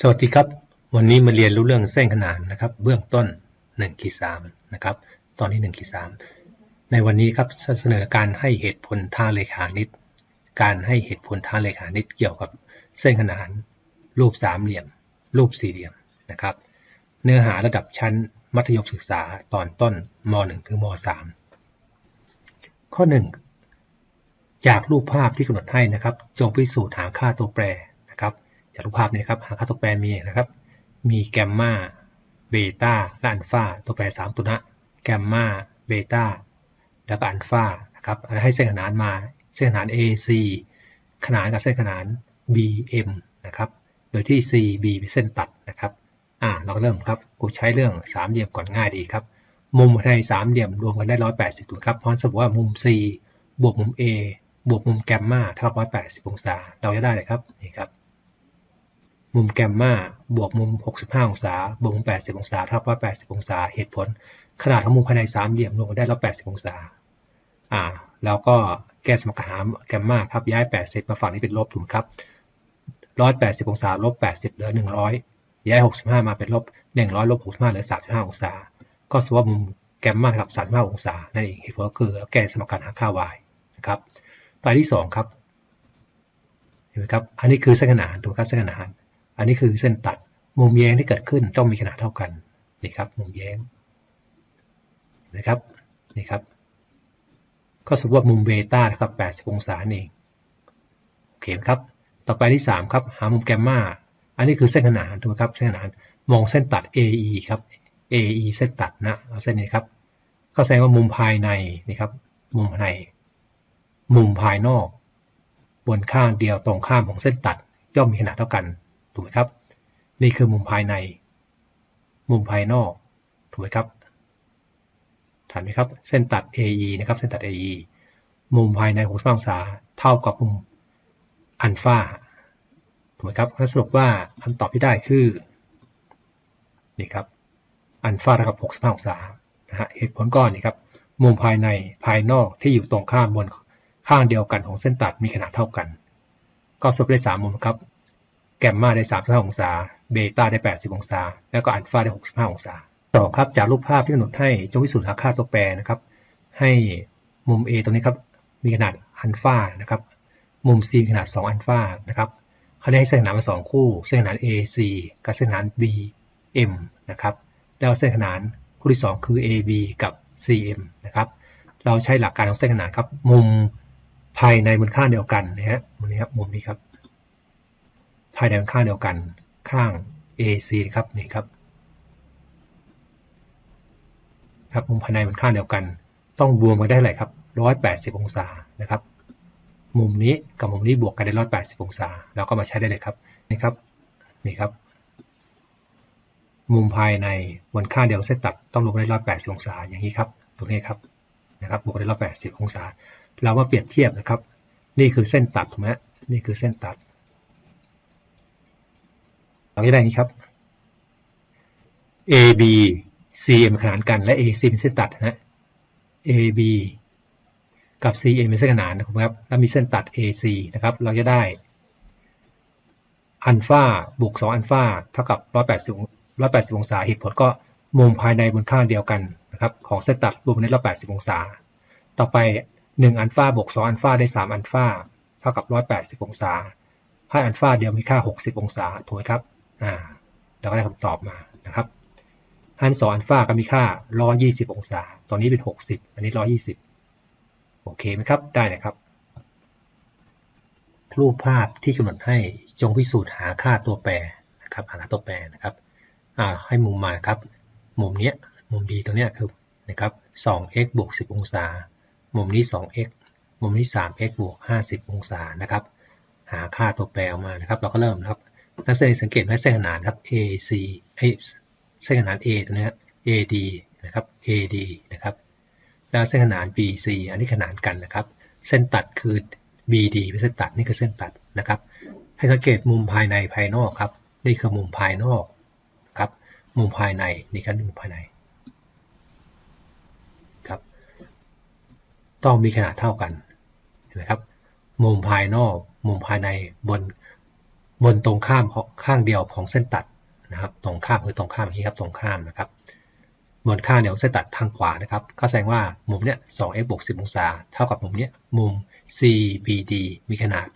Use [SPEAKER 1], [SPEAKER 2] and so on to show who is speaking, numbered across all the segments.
[SPEAKER 1] สวัสดีครับ วันนี้มาเรียนรู้เรื่องเส้นขนานนะครับ เบื้องต้น1ขีด3นะครับ ตอนที่1ขีด3ในวันนี้ครับเสนอการให้เหตุผลท่าเลขานิต การให้เหตุผลท่าเลขานิตเกี่ยวกับเส้นขนาน รูปสามเหลี่ยม รูปสี่เหลี่ยมนะครับ เนื้อหาระดับชั้นมัธยมศึกษาตอนต้นม .1 ถึงม .3 ข้อ 1 จากรูปภาพที่กำหนดให้นะครับ จงพิสูจน์หาค่าตัวแปรนะครับ จารูปภาพนี้ครับหาค่าตัวแปรมีนะครับมีแกมมาเบต้าและอัลฟาตัวแปร 3 ตัวนะแกมมาเบต้าแล้วก็อัลฟานะครับให้เส้นขนานมาเส้นขนาน AC ขนานกับเส้นขนาน BM นะครับโดยที่ CB เป็นเส้นตัดนะครับอ่าเราเริ่มครับกูใช้เรื่องสามเหลี่ยมก่อนง่ายดีครับ มุมในสามเหลี่ยมรวมกันได้180ถูกครับเพราะสมมติว่ามุม C บวกมุม A บวกมุมแกมมาเท่ากับ180องศา เราจะได้เลยครับนี่ครับ มุมแกมมาบวกมุม 65 องศา บวกมุม 80 องศาเท่ากับ80 องศา เหตุผล ขนาดของมุมภายในสามเหลี่ยมรวมกันได้180 องศา อ่า แล้วก็แก้สมการหาแกมมาครับ ย้าย 80 มาฝั่งนี้เป็นลบถูกครับ 180 องศา ลบ 80 เหลือ 100 ย้าย 65 มาเป็นลบ 100 ลบ 65 เหลือ 35 องศา ก็สมมติว่ามุมแกมมาครับ 35 องศา นั่นเอง เหตุผลก็คือแก้สมการหาค่า y นะครับตัวที่ 2 ครับ เห็นไหมครับ อันนี้คือเส้นขนานถูกครับเส้นขนาน อันนี้คือเส้นตัด มุมแย้งที่เกิดขึ้นต้องมีขนาดเท่ากันนี่ครับมุมแย้งนะครับนี่ครับ ก็สมมติว่ามุมเบต้านะครับ80 องศาเองโอเคครับ ต่อไปที่ 3 ครับ หามุมแกมมาอันนี้คือเส้นขนานถูกไหมครับเส้นขนานมองเส้นตัด AE ครับ AE เส้นตัดนะเอาเส้นนี้ครับ ก็แสดงว่ามุมภายในนี่ครับ มุมภายใน มุมภายนอก บนข้างเดียวตรงข้ามของเส้นตัด ย่อมมีขนาดเท่ากัน ถูกไหมครับ นี่คือมุมภายใน มุมภายนอกถูกไหมครับทันไหมครับเส้นตัด AE นะครับเส้นตัด AE มุมภายในขององศาเท่ากับมุมอัลฟาถูกไหมครับสรุปว่าคำตอบที่ได้คือนี่ครับอัลฟาเท่ากับ65องศานะฮะเหตุผลก้อนนี่ครับมุมภายในภายนอกที่อยู่ตรงข้ามบนข้างเดียวกันของเส้นตัดมีขนาดเท่ากัน ก็สรุปได้3มุมครับ แกมมาได้ 35 องศา เบต้าได้ 80 องศา แล้วก็อัลฟาได้ 65 องศา ต่อครับจากรูปภาพที่กำหนดให้จงวิสูจน์หาค่าตัวแปรนะครับ ให้มุม A ตรงนี้ครับ มีขนาดอัลฟานะครับ มุม C มีขนาด 2 อัลฟานะครับเขาได้ให้เส้นขนานมา 2 คู่ เส้นขนาน AC กับเส้นขนาน BM นะครับ แล้วเส้นขนานคู่ที่ 2 คือ AB กับ CM นะครับ เราใช้หลักการของเส้นขนานครับ มุมภายในบนข้าเดียวกันนะฮะมุมนี้ครับ มุมนี้ครับ ภายในข้างเดียวกันข้าง AC ครับนี่ครับครับมุมภายในมันข้างเดียวกัน ต้องบวกกันได้เท่าไหร่ครับ 180 องศานะครับ มุมนี้กับมุมนี้บวกกันได้ 180 องศาเราก็มาใช้ได้เลยครับนี่ครับนี่ครับ มุมภายในบนข้างเดียวเส้นตัดต้องรวมได้ 180 องศาอย่างนี้ครับตรงนี้ครับนะครับบวกได้ 180 องศา เรามาเปรียบเทียบนะครับ นี่คือเส้นตัดถูกไหมนี่คือเส้นตัด เราจะได้นี้ครับ AB CM ขนานกันและ AC เป็นเส้นตัดนะ AB กับ CM เป็นเส้นขนานนะครับ แล้วมีเส้นตัด AC นะครับ เราจะได้อัลฟาบวก2อัลฟาเท่ากับ 180 180 องศา เหตุผลก็มุมภายในบนข้างเดียวกันนะครับ ของเส้นตัดรวมใน180 องศา ต่อไป 1 อัลฟาบวก2อัลฟาได้ 3 อัลฟาเท่ากับ 180 องศาให้อัลฟาเดียวมีค่า 60 องศา ถูกไหมครับ อ่าเราก็ได้คำตอบมานะครับฮันสองอัลฟาก็มีค่า 120 องศา ตอนนี้เป็น 60 อันนี้ 120 โอเคไหมครับ ได้นะครับ รูปภาพที่กำหนดให้จงพิสูจน์หาค่าตัวแปรนะครับหาตัวแปรนะครับ อ่า ให้มุมมาครับ มุมเนี้ย มุมดีตรงเนี้ยคือนะครับ 2x บวก 10 องศา มุมนี้ 2x มุมนี้ 3x บวก 50 องศา นะครับ หาค่าตัวแปรออกมานะครับ เราก็เริ่มนะครับ นักแสดงสังเกตไหมเส้นขนานครับ AC ให้เส้นขนาน A ตัวนี้ครับ AD นะครับ AD นะครับ แล้วเส้นขนาน BC อันนี้ขนานกันนะครับ เส้นตัดคือ BD เป็นเส้นตัดนี่คือเส้นตัดนะครับ ให้สังเกตมุมภายในภายนอกครับ นี่คือมุมภายนอกครับ มุมภายในนี่ครับมุมภายในครับ ต้องมีขนาดเท่ากันเห็นไหมครับ มุมภายนอก มุมภายในบน บนตรงข้ามข้างเดียวของเส้นตัดนะครับ ตรงข้ามคือตรงข้ามอย่างนี้ครับตรงข้ามนะครับบนข้างเดียวเส้นตัดทางขวานะครับ ก็แสดงว่ามุมเนี้ย 2x บวก 10 องศา เท่ากับมุมเนี้ยมุม CBD มีขนาด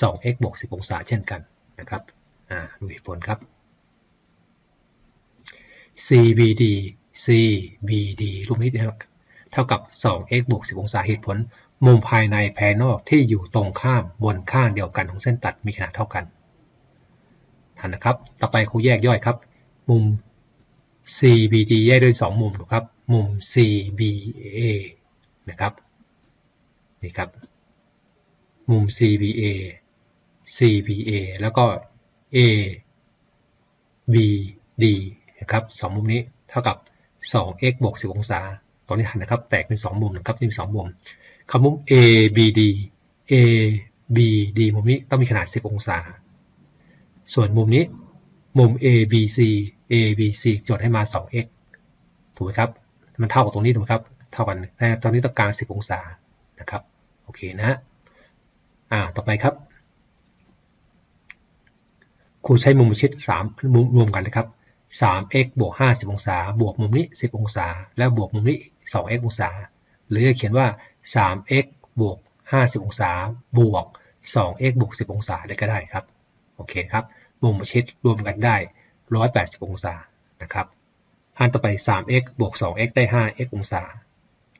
[SPEAKER 1] 2x บวก 10 องศาเช่นกันนะครับอ่าดูเหตุผลครับ CBD CBD รูปนี้เท่ากับ 2x บวก 10 องศาเหตุผล มุมภายในภายนอกที่อยู่ตรงข้ามบนข้างเดียวกันของเส้นตัดมีขนาดเท่ากัน นนะครับ ต่อไปครูแยกย่อยครับ มุม CBD แยกด้วย 2 มุมนะครับ มุม CBA นะครับ นี่ครับ มุม CBA CBA แล้วก็ ABD นะครับสองมุมนี้เท่ากับ 2x บวก10 องศา ตอนนี้หันนะครับ แตกเป็น 2 มุมนะครับนี่มี2มุมคำมุม ABD ABD มุมนี้ต้องมีขนาด 10 องศา ส่วนมุมนี้มุม ABC ABC จดให้มา 2x ถูกไหมครับ มันเท่ากับตรงนี้ถูกไหมครับ เท่ากันแต่ตอนนี้ต้องการ 10 องศานะครับ โอเคนะ อ่า ต่อไปครับ ครูใช้มุมชิด 3 มุมรวมกันนะครับ 3x บวก 50 องศา บวกมุมนี้ 10 องศา แล้วบวกมุมนี้ 2x องศา หรือจะเขียนว่า 3x บวก 50 องศา บวก 2x บวก 10 องศาได้ก็ได้ครับ โอเคครับ มุมชิดรวมกันได้ 180 องศานะครับอันต่อไป 3x บวก 2x ได้ 5x องศา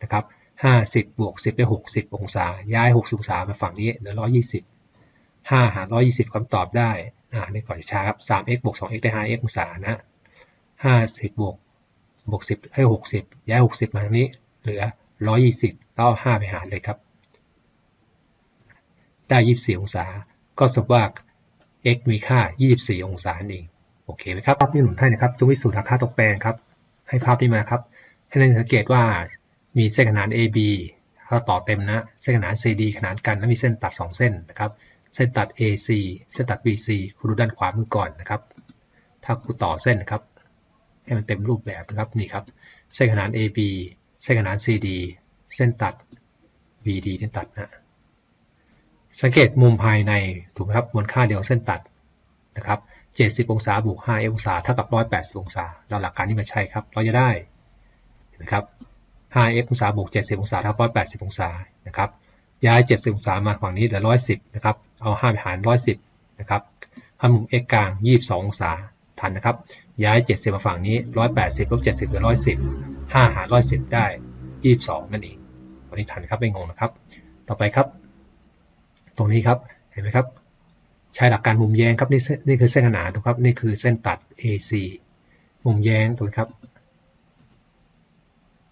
[SPEAKER 1] นะครับ50 บวก 10 ได้ 60 องศา ย้าย 60 องศามาฝั่งนี้เหลือ 120 5 หาร 120คำตอบได้ อ่านี่ก่อนช้าครับ 3x บวก 2x ได้ 5x องศานะห้าสิบวก บวกสิบให้หกสิบย้ายหกสิบมาทางนี้ เหลือร้อยยี่สิบแล้วห้าไปหารเลยครับ ได้ยี่สิบสี่องศา ก็สรุปว่า x มีค่ายี่สิบสี่องศาเอง โอเคไหมครับภาพที่หนุนให้นะครับจงวิสูตรราคาตกแปลงครับ ให้ภาพนี้มาครับ ให้นักสังเกตว่ามีเส้นขนาน AB ถ้าต่อเต็มนะ เส้นขนาน CD ขนานกันแล้วมีเส้นตัด 2 เส้นนะครับ เส้นตัด AC เส้นตัด BC คุณดูด้านขวามือก่อนนะครับ ถ้าคุณต่อเส้นนะครับ ให้มันเต็มรูปแบบนะครับ นี่ครับ เส้นขนาน AB เส้นขนาน CD เส้นตัด BD เส้นตัดนะ สังเกตมุมภายในถูกไหมครับบนค่าเดียวเส้นตัดนะครับ70 องศาบวก5องศาเท่ากับ 180 องศา เราหลักการนี้มาใช้ครับ เราจะได้นะครับ 5x องศาบวก70 องศาเท่ากับ180 องศานะครับ ย้าย 70 องศามาฝั่งนี้เหลือ 110 นะครับ เอา 5 ไปหาร 110 นะครับทำมุม x กลาง 22 องศา ทันนะครับ ย้าย 70 มาฝั่งนี้ 180ลบ70เหลือ 110 5 หาร 110 ได้ 22 นั่นเอง วันนี้ทันครับ ไม่งงนะครับ ต่อไปครับ ตรงนี้ครับเห็นไหมครับ ใช้หลักการมุมแย้งครับนี่นี่คือเส้นขนานนะครับนี่คือเส้นตัด AC มุมแย้งตรงนี้ครับ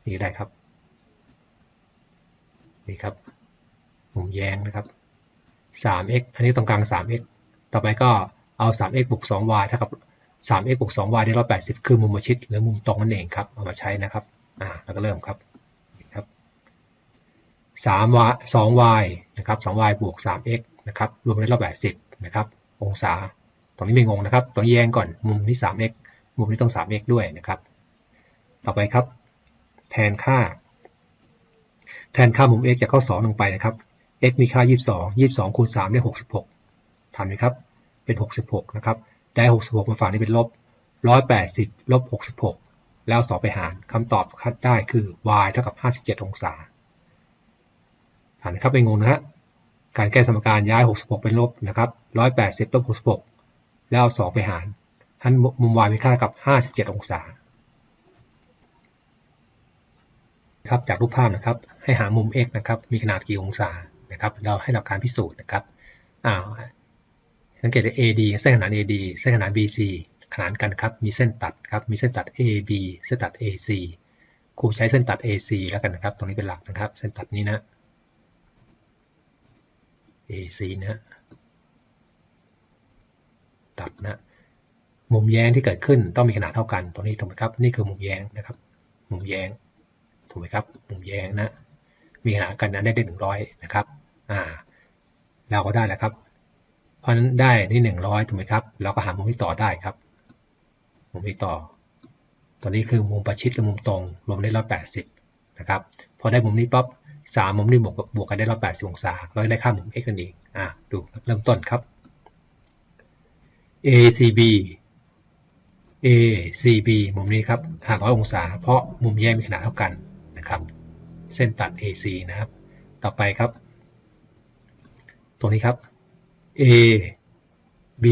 [SPEAKER 1] นี่ได้ครับนี่ครับมุมแย้งนะครับ 3x อันนี้ตรงกลาง 3x ต่อไปก็เอา 3x บวก 2y เท่ากับ 3x บวก 2y ได้180 คือมุมมาชิดหรือมุมตรงนั่นเองครับ เอามาใช้นะครับ อ่า แล้วก็เริ่มครับครับ 3 y 2y นะครับ 2y บวก 3x นะครับรวมได้180 นะครับ องศา ตรงนี้ไม่งงนะครับ ตรงแยงก่อน มุมที่ 3x มุมนี้ต้อง 3x ด้วยนะครับ ต่อไปครับ แทนค่า แทนค่ามุม x จากข้อ 2 ลงไปนะครับ x มีค่า 22 22คูณ3ได้ 66ทันไหมครับ เป็น 66 นะครับ ได้ 66 มาฝั่งนี้เป็นลบ 180 ลบ 66 แล้ว2ไปหารคำตอบคัดได้คือ y เท่ากับ 57 องศา ถานครับไปงงนะฮะการแก้สมการย้าย 66 เป็นลบนะครับ 180 ลบ 66 แล้วเอา 2 ไปหารท่านมุม y มีค่ากับ 57 องศา ครับ จากรูปภาพนะครับ ให้หามุม x นะครับ มีขนาดกี่องศา นะครับ เราให้หลักการพิสูจน์นะครับ อ้าว สังเกตว่า AD เส้นขนาน AD เส้นขนาน BC ขนานกันครับ มีเส้นตัดครับ มีเส้นตัด AB เส้นตัด AC ครูใช้เส้นตัด AC แล้วกันนะครับ ตรงนี้เป็นหลักนะครับ เส้นตัดนี้นะ AC นะ ตัดนะ มุมแย้งที่เกิดขึ้นต้องมีขนาดเท่ากันตรงนี้ถูกไหมครับ นี่คือมุมแย้งนะครับ มุมแย้งถูกไหมครับ มุมแย้งนะ มีขนาดกันนั้นได้ได้หนึ่งร้อยนะครับ อ่า เราก็ได้แล้วครับ เพราะนั้นได้ที่หนึ่งร้อยถูกไหมครับ เราก็หามุมที่ต่อได้ครับ มุมที่ต่อ ตัวนี้คือมุมประชิดกับมุมตรง รวมได้ร้อยแปดสิบนะครับ พอได้มุมนี้ปั๊บ สามมุมนี้บวกบวกกันได้ร้อยแปดสิบองศาเราได้ค่ามุม x กันเองอะดูเริ่มต้นครับ ACB ACB มุมนี้ครับหากร้อยองศา เพราะมุมแยกมีขนาดเท่ากันนะครับ เส้นตัด AC นะครับ ต่อไปครับ ตรงนี้ครับ A B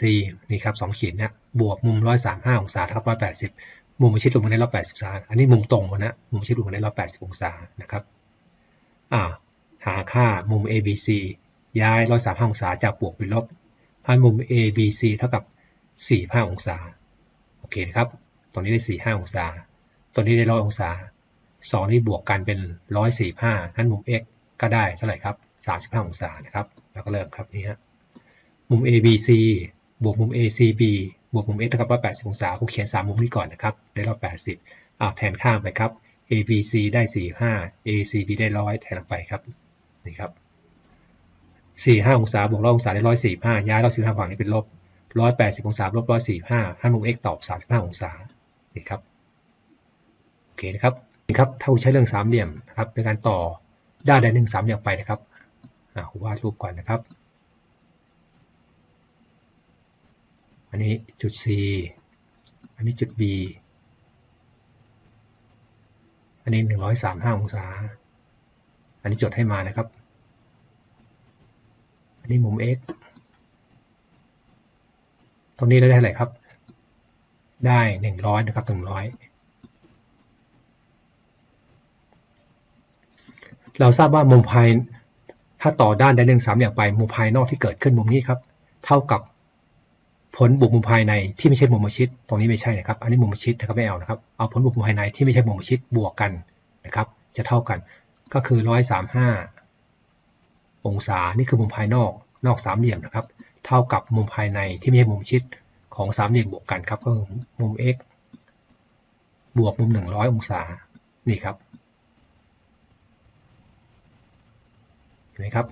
[SPEAKER 1] C นี่ครับสองขีดเนี่ยบวกมุม135องศาเท่ากับ180มุมชิดลงมาได้180องศาอันนี้มุมตรงนะมุมชิดลงมาได้180องศานะครับ อ่าหาค่ามุม ABC ย้าย135องศาจากบวกเป็นลบให้มุม ABC เท่ากับ 45 องศา โอเคนะครับ ตรงนี้ได้ 45 องศา ตรงนี้ได้ 100 องศา 2 นี้บวกกันเป็น 145นั้นมุม x ก็ได้เท่าไหร่ครับ 35 องศานะครับ แล้วก็เริ่มครับนี่ฮะ มุม ABC บวกมุม ACB บวกมุม x เท่ากับ180 องศาผมเขียน 3 มุมนี้ก่อนนะครับ ได้180อ่าแทนข้างไปครับ ABC ได้ 45 ACB ได้100แทนลงไปครับนี่ครับ 45 องศาบวก100องศาได้145ย้าย145ฝั่งนี้เป็นลบ180องศาลบ145ห้ามุม x ตอบ35องศานี่ครับโอเคนะครับนี่ครับเท่าใช้เรื่องสามเหลี่ยมนะครับในการต่อด้านใดหนึ่งสามเหลี่ยมไปนะครับอ่าวาดรูปก่อนนะครับ อันนี้จุด C อันนี้จุด B อันนี้135องศา อันนี้จดให้มานะครับ อันนี้มุม x ตรงนี้ได้อะไหร่ครับ ได้100นะครับ100เราทราบว่ามุมภายถ้าต่อด้านใดหนึ่งสามเหลี่ยมไปมุมภายนอกที่เกิดขึ้นมุมนี้ครับ เท่ากับ ผลบวกมุมภายในที่ไม่ใช่มุมชิด ตรงนี้ไม่ใช่นะครับ อันนี้มุมชิดนะครับไม่เอานะครับ เอาผลบวกมุมภายในที่ไม่ใช่มุมชิดบวกกันนะครับ จะเท่ากัน ก็คือ 135 องศา นี่คือมุมภายนอกนอกสามเหลี่ยมนะครับ เท่ากับมุมภายในที่ไม่ใช่มุมชิดของสามเหลี่ยมบวกกันครับก็คือมุม x บวกมุม 100 องศา นี่ครับ เห็นไหมครับ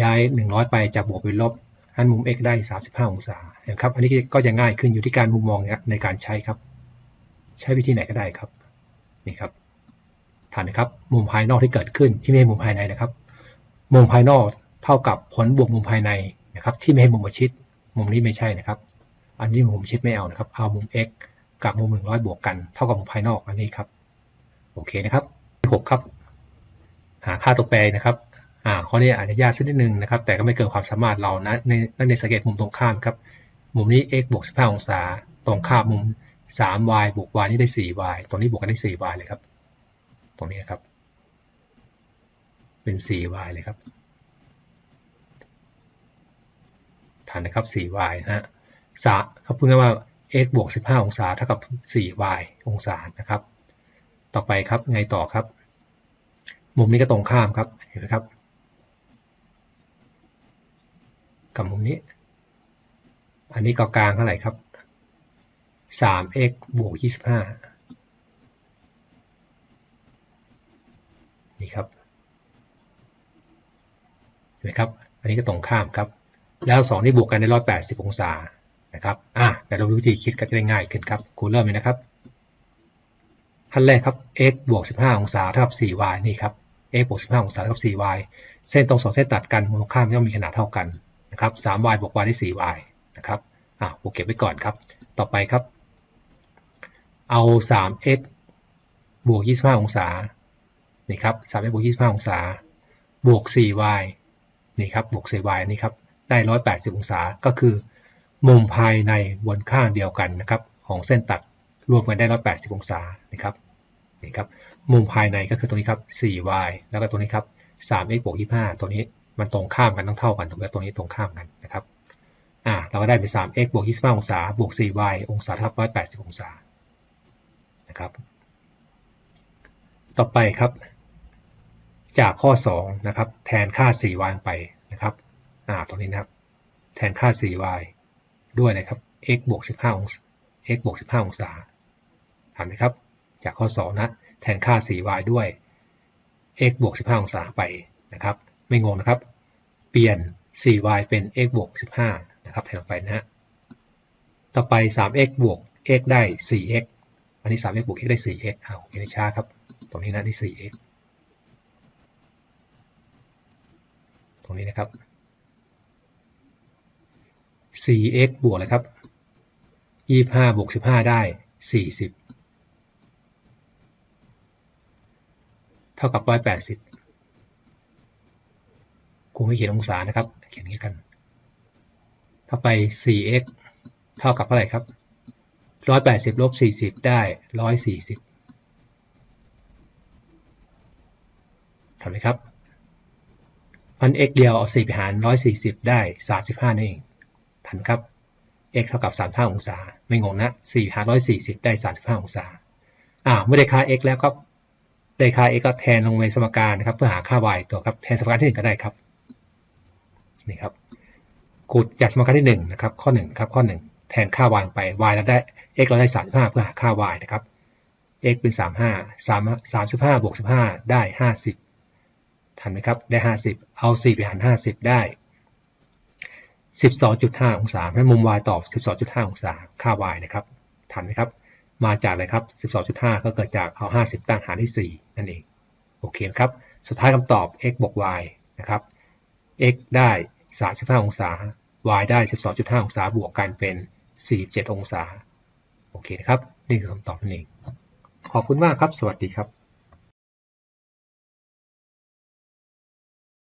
[SPEAKER 1] ย้าย 100 ไปจากบวกเป็นลบ อันมุม x ได้ 35 องศานะครับ อันนี้ก็จะง่ายขึ้นอยู่ที่การมุมมองในการใช้ครับ ใช้วิธีไหนก็ได้ครับ นี่ครับฐานนะครับ มุมภายนอกที่เกิดขึ้นที่ไม่ใช่มุมภายในนะครับ มุมภายนอกเท่ากับผลบวกมุมภายในนะครับ ที่ไม่ให้มุมชิด มุมนี้ไม่ใช่นะครับ อันนี้มุมชิดไม่เอานะครับ เอามุม x กับมุม 100 บวกกัน เท่ากับมุมภายนอกอันนี้ครับ โอเคนะครับ6ครับ หาค่าตัวแปรนะครับ อ่าข้อนี้อาจจะยากสักนิดนึงนะครับ แต่ก็ไม่เกินความสามารถเรานะในในสังเกตมุมตรงข้ามครับ มุมนี้ x บวก15 องศา ตรงข้ามมุม 3y บวก y นี่ได้ 4y ตรงนี้บวกกันได้ 4y เลยครับ ตรงนี้ครับ เป็น 4y เลยครับทันนะครับ 4y นะฮะสาเขาพูดง่ายว่า x บวก 15 องศาเท่ากับ 4y องศานะครับ ต่อไปครับ ไงต่อครับ มุมนี้ก็ตรงข้ามครับ เห็นไหมครับ กับมุมนี้ อันนี้ก็กลางเท่าไหร่ครับ 3x บวก 25 นี่ครับเห็นไหมครับ อันนี้ก็ตรงข้ามครับ แล้ว 2 นี่บวกกันได้180 องศานะครับอะแต่เราวิธีคิดก็จะได้ง่ายขึ้นครับครูเริ่มเลยนะครับขั้นแรกครับ x บวก 15 องศาเท่ากับ 4y นี่ครับ x บวก 15 องศาเท่ากับ 4y เส้นตรงสองเส้นตัดกันมูลค่ามย่อมมีขนาดเท่ากัน นะครับ 3y บวก y ได้ 4y นะครับอะผมเก็บไว้ก่อนครับ ต่อไปครับ เอา 3x บวก25องศานี่ครับ 3x บวก25องศา บวก 4y นี่ครับบวก 4y นี่ครับได้180องศาก็คือ มุมภายในบนข้างเดียวกันนะครับ ของเส้นตัดรวมกันได้180องศานะครับนี่ครับมุมภายในก็คือตรงนี้ครับ 4y แล้วก็ตรงนี้ครับ 3x บวก25 ตัวนี้ มันตรงข้ามกันต้องเท่ากันตรงนี้ตรงนี้ตรงข้ามกันนะครับอ่าเราก็ได้เป็น 3x บวก25องศาบวก 4y องศาทับ180 องศานะครับ ต่อไปครับ จากข้อ 2 นะครับ แทนค่า 4y ไปนะครับอ่าตรงนี้นะครับ แทนค่า 4y ด้วยนะครับ x บวก15องศา x บวก15 องศาเห็นไหมครับ จากข้อ 2 นะ แทนค่า 4y ด้วย x บวก15 องศาไปนะครับ ไม่งงนะครับ เปลี่ยน 4y เป็น x บวก 15 นะครับแทนไปนะฮะ ต่อไป 3x บวก x ได้ 4x อันนี้ 3x บวก x ได้ 4x เอาเห็นช้าครับ ตรงนี้นะได้ 4x ตรงนี้นะครับ 4x บวกเลยครับ 25 บวก 15 ได้ 40 เท่ากับ 180 กูไม่เขียนองศานะครับ เขียนอย่างนี้กันต่อไป 4x เท่ากับเท่าไหร่ครับ 180ลบ40 ได้ 140ทำไหมครับมัน x เดียวเอา4ไปหาร 140 ได้ 35นั่นเอง ทันครับ x เท่ากับ 35 องศา ไม่งงนะ4หาร140 ได้ 35 องศา อ่าเมื่อได้ค่า x แล้วก็ได้ค่า x ก็แทนลงในสมการนะครับ เพื่อหาค่า y ตัวครับ แทนสมการที่1ก็ได้ครับ นี่ครับขุดจากสมการที่1นะครับข้อ1ครับข้อ 1 แทนค่า y ไป y เราได้ x เราได้ 35 เพื่อหาค่า y นะครับ x เป็น 35 3 35บวก15 ได้ 50 ทันไหมครับ ได้ 50 เอา 4 ไปหาร 50 ได้ 12.5 องศาเพราะมุม y ตอบ 12.5 องศาค่า y นะครับ ทันไหมครับ มาจากอะไรครับ 12.5 ก็เกิดจากเอา 50 ตั้งหารที่ 4 นั่นเอง โอเคครับ สุดท้ายคำตอบ x บวก y นะครับ x ได้ 35 องศา y ได้ 12.5 องศาบวกกันเป็น 47 องศา โอเคนะครับ นี่คือคำตอบนั่นเอง ขอบคุณมากครับ สวัสดีครับ